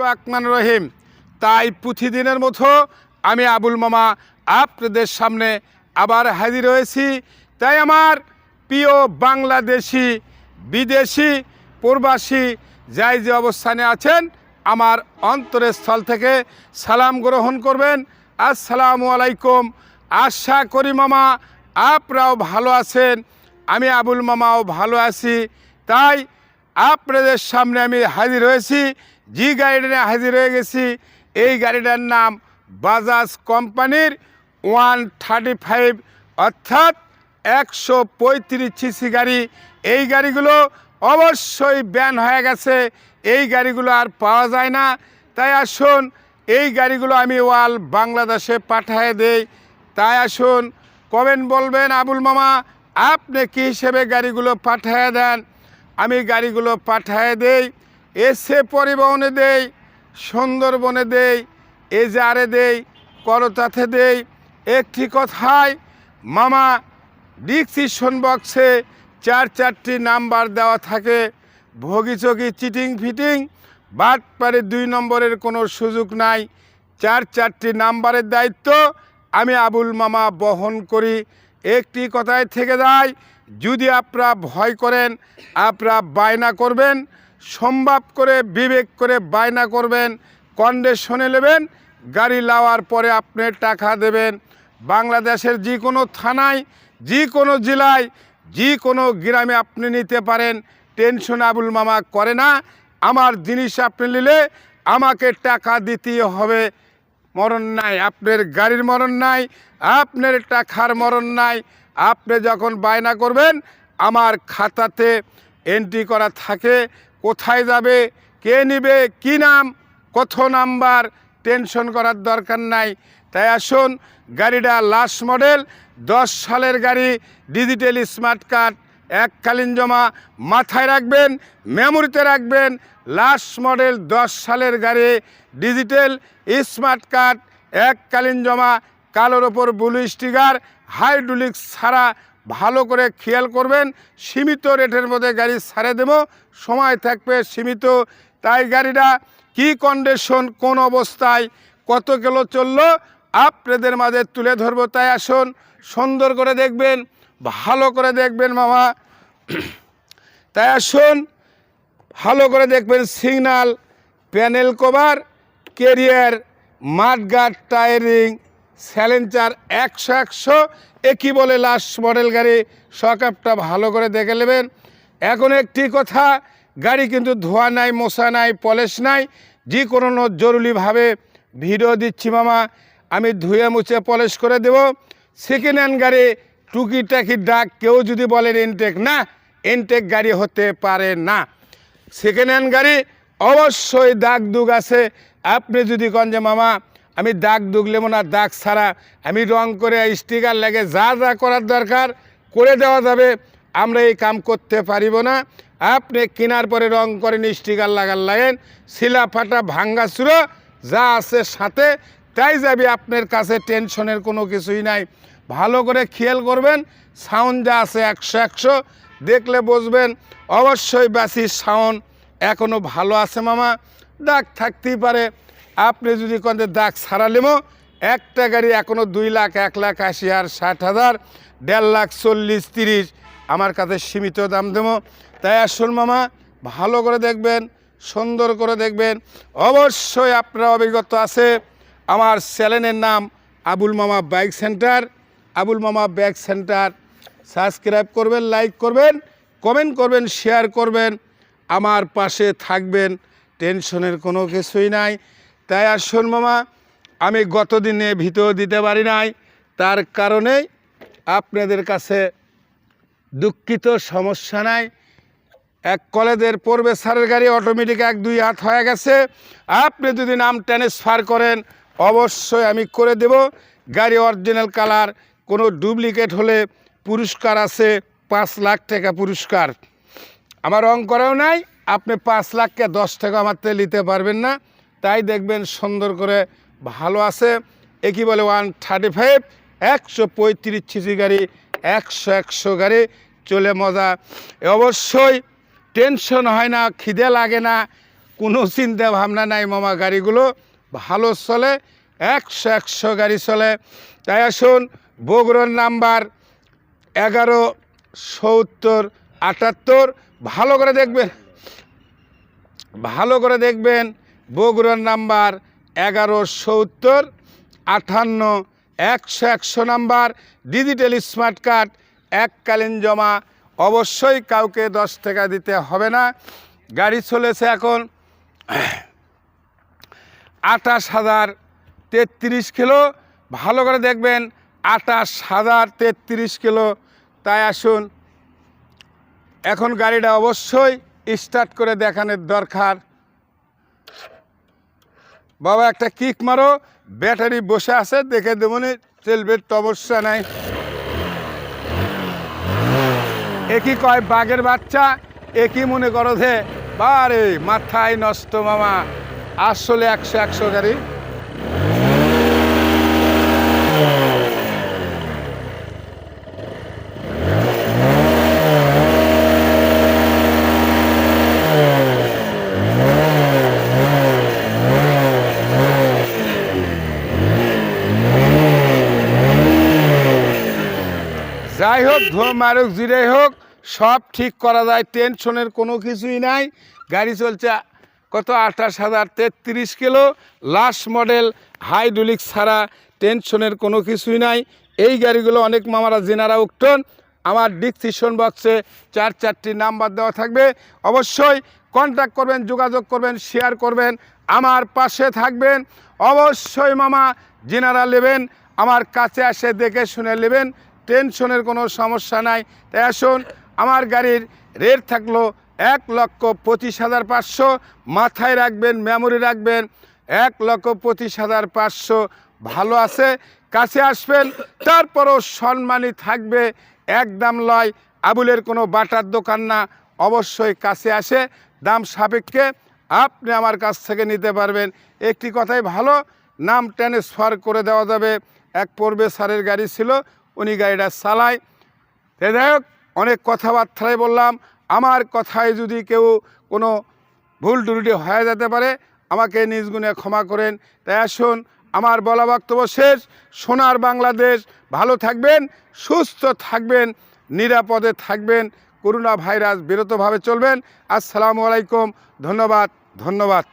আকমান রহিম। তাই প্রতিদিনের মতো আমি আবুল মামা আপনাদের সামনে আবার হাজির হয়েছি। তাই আমার প্রিয় বাংলাদেশি, বিদেশি, প্রবাসী যাই যে অবস্থানে আছেন, আমার অন্তরের স্থল থেকে সালাম গ্রহণ করবেন। আসসালামু আলাইকুম। আশা করি মামা আপনারাও ভালো আছেন, আমি আবুল মামাও ভালো আছি। তাই আপনাদের সামনে আমি হাজির হয়েছি জি গাড়িটা নিয়ে হাজির হয়ে গেছি, এই গাড়িটার নাম বাজাজ কোম্পানির ওয়ান থার্টি ফাইভ, অর্থাৎ একশো পঁয়ত্রিশ সিসি গাড়ি। এই গাড়িগুলো অবশ্যই ব্যান হয়ে গেছে, এই গাড়িগুলো আর পাওয়া যায় না। তাই আসুন, এই গাড়িগুলো আমি ওয়াল বাংলাদেশে পাঠিয়ে দেই। তাই আসুন কবেন বলবেন, আবুল মামা, আপনি কী হিসেবে গাড়িগুলো পাঠিয়ে দেন? আমি গাড়িগুলো পাঠিয়ে দেই, এসে পরিবহনে দেই, সুন্দরবনে দেই, এজারে দেই করতাতে দেই। একটি কথায়, মামা, ডিসিশন বক্সে চার চারটি নাম্বার দেওয়া থাকে। ভগিচকি চিটিং ফিটিং বাটপারে দুই নম্বরের কোনো সুযোগ নাই। চার চারটি নাম্বারের দায়িত্ব আমি আবুল মামা বহন করি। একটি কথায় থেকে যায় যদি আপনারা ভয় করেন আপনারা বায়না করবেন, সম্ভব করে বিবেক করে বায়না করবেন কন্ডিশনে নেবেন, গাড়ি লাওয়ার পরে আপনি টাকা দেবেন। বাংলাদেশের যে কোনো থানায় যে কোনো জেলায় যে কোনো গ্রামে আপনি নিতে পারেন। টেনশন আবুল মামা করে না। আমার জিনিস আপনি নিলে আমাকে টাকা দিতে হবে। মরণ নাই, আপনার গাড়ির মরণ নাই, আপনার টাকার মরণ নাই। আপনি যখন বায়না করবেন, আমার খাতাতে এন্ট্রি করা থাকে, কোথায় যাবে, কে নিবে, কি নাম, কত নাম্বার টেনশন করার দরকার নাই। তাই আসুন, গাড়িটা লাস্ট মডেল দশ সালের গাড়ি ডিজিটাল স্মার্ট কার্ড এককালীন জমা মাথায় রাখবেন মেমোরিতে রাখবেন লাস্ট মডেল দশ সালের গাড়ি ডিজিটাল স্মার্ট কার্ড এককালীন জমা, কালোর ওপর ব্লু স্টিকার হাইড্রোলিক্স ছাড়া ভালো করে খেয়াল করবেন। সীমিত রেটের মধ্যে গাড়ি ছাড়ে দেবো। সময় থাকবে সীমিত। তাই গাড়িটা কি কন্ডিশন কোন অবস্থায় কত কিলো চলল আপনাদের মাঝে তুলে ধরবো। তাই আসুন সুন্দর করে দেখবেন, ভালো করে দেখবেন মামা। তাই আসুন ভালো করে দেখবেন signal panel cover carrier mudguard tiring স্যালেঞ্চার একশো একশো, একই বলে লাস্ট মডেল গাড়ি সকাপটা ভালো করে দেখে নেবেন। এখন একটি কথা, গাড়ি কিন্তু ধোয়া নাই মশা নাই, পলিশ নাই, যে কোনো জরুরিভাবে ভিডিও দিচ্ছি মামা, আমি ধুয়ে মুছে পলিশ করে দেব। সেকেন্ড হ্যান্ড গাড়ি টুকিটাকি ডাক, কেউ যদি বলেন ইনটেক না, ইনটেক গাড়ি হতে পারে না। সেকেন্ড হ্যান্ড গাড়ি অবশ্যই দাগ দুগ আছে। আপনি যদি কন যে মামা আমি দাগ দুগ নেব না, দাগ ছাড়া। আমি রং করে স্টিকার লাগে, যা যা করার দরকার করে দেওয়া যাবে। আমরা এই কাম করতে পারিব না। আপনি কেনার পরে রং করেন, স্টিকার লাগার লাগেন শিলা ফাটা ভাঙ্গা চুরো, যা আছে সাথে। তাই যাবে, আপনার কাছে টেনশনের কোনো কিছুই নাই। ভালো করে খেয়াল করবেন, সাউন্ড যা আছে একশো একশো, দেখলে বুঝবেন, অবশ্যই বেশি সাউন্ড এখনও ভালো আছে মামা। দাগ থাকতেই পারে আপনি যদি কোন দাগ ছাড়ালেমো একটা গাড়ি এখনও দুই লাখ, এক লাখ আশি আর ষাট হাজার, দেড় লাখ চল্লিশ, তিরিশ আমার কাছে সীমিত দাম দেবো। তাই আসুন মামা, ভালো করে দেখবেন, সুন্দর করে দেখবেন। অবশ্যই আপনার অভিজ্ঞতা আছে, আমার চ্যানেলের নাম আবুল মামা বাইক সেন্টার। আবুল মামা ব্যাগ সেন্টার, সাবস্ক্রাইব করবেন, লাইক করবেন, কমেন্ট করবেন, শেয়ার করবেন। আমার পাশে থাকবেন, টেনশনের কোনো কিছুই নাই। তাই আসুন মামা, আমি গতদিনে ভিতর দিতে পারি নাই। তার কারণেই আপনাদের কাছে দুঃখিত, সমস্যা নাই। এক কলেজের পূর্বে সারের গাড়ি অটোমেটিক এক, দুই হাত হয়ে গেছে। আপনি যদি নাম ট্রান্সফার করেন, অবশ্যই আমি করে দেব। গাড়ি অরিজিনাল কালার কোনো ডুপ্লিকেট হলে পুরস্কার আছে, পাঁচ লাখ টাকা পুরস্কার। আমার রং করাও নাই, আপনি পাঁচ লাখকে দশ টাকা আমার নিতে পারবেন না। তাই দেখবেন সুন্দর করে ভালো আছে। একই বলে ওয়ান থার্টি ফাইভ, একশো পঁয়ত্রিশ সিসি গাড়ি, একশো একশো গাড়ি, চলে মজা। অবশ্যই টেনশন হয় না, খিদে লাগে না, কোনো চিন্তা ভাবনা নাই মামা, গাড়িগুলো ভালো চলে, একশো একশো গাড়ি চলে। তাই আসুন, বগুড়ার নাম্বার এগারো, সত্তর, আটাত্তর, ভালো করে দেখবেন, ভালো করে দেখবেন। বগুড়ার নাম্বার এগারো সত্তর আটান্ন একশো একশো নাম্বার। ডিজিটাল স্মার্ট কার্ড এককালীন জমা অবশ্যই কাউকে দশ টাকা দিতে হবে না। গাড়ি চলেছে এখন আঠাশ হাজার তেত্রিশ কিলো। ভালো করে দেখবেন, আঠাশ হাজার তেত্রিশ কিলো। তাই আসুন, এখন গাড়িটা অবশ্যই স্টার্ট করে দেখানোর দরকার। বাবা, একটা কিক মারো। ব্যাটারি বসে আছে, দেখে দেবনি চলবে তো অবশ্যই নাই। একই কয়, বাঘের বাচ্চা, একই মনে করো যে, বারে, মাথায় নষ্ট মামা। আসলে একশো একশো গাড়ি। যাই হোক, ধোয়া মারুক, জিরাই হোক, সব ঠিক করা যায়, টেনশনের কোনো কিছুই নাই। গাড়ি চলছে কত? আঠাশ হাজার তেত্রিশ কিলো। লাস্ট মডেল হাইড্রোলিক ছাড়া টেনশনের কোনো কিছুই নাই। এই গাড়িগুলো অনেক মামারা, জেনারা উঠন আমার ডিসক্রিপশন বক্সে চার চারটি নাম্বার দেওয়া থাকবে। অবশ্যই কন্ট্যাক্ট করবেন, যোগাযোগ করবেন শেয়ার করবেন, আমার পাশে থাকবেন। অবশ্যই মামা, জেনারা নেবেন, আমার কাছে আসে দেখে শুনে নেবেন। টেনশনের কোনো সমস্যা নাই। তাই আসুন, আমার গাড়ির রেট থাকল এক লক্ষ পঁচিশ হাজার পাঁচশো। মাথায় রাখবেন মেমোরি রাখবেন, এক লক্ষ পঁচিশ হাজার পাঁচশো। ভালো আছে, কাছে আসবেন, তারপরও সম্মানী থাকবে একদম লয়। আবুলের কোনো বাটার দোকান না, অবশ্যই কাছে আসে। দাম সাপেক্ষে আপনি আমার কাছ থেকে নিতে পারবেন। একটি কথাই ভালো, নাম ট্রান্সফার করে দেওয়া যাবে। এক পূর্বে স্যারের গাড়ি ছিল উনি গাড়িটা চালায়। তাই যাই হোক, অনেক কথাবার্তায় বললাম, আমার কথায় যদি কেউ কোনো ভুল ত্রুটি হয়ে যেতে পারে, আমাকে নিজ গুণে ক্ষমা করেন। তাই আসুন, আমার বলা বক্তব্য শেষ। সোনার বাংলাদেশ, ভালো থাকবেন, সুস্থ থাকবেন, নিরাপদে থাকবেন, করোনা ভাইরাস বিরতভাবে চলবেন। আসসালামু আলাইকুম, ধন্যবাদ ধন্যবাদ।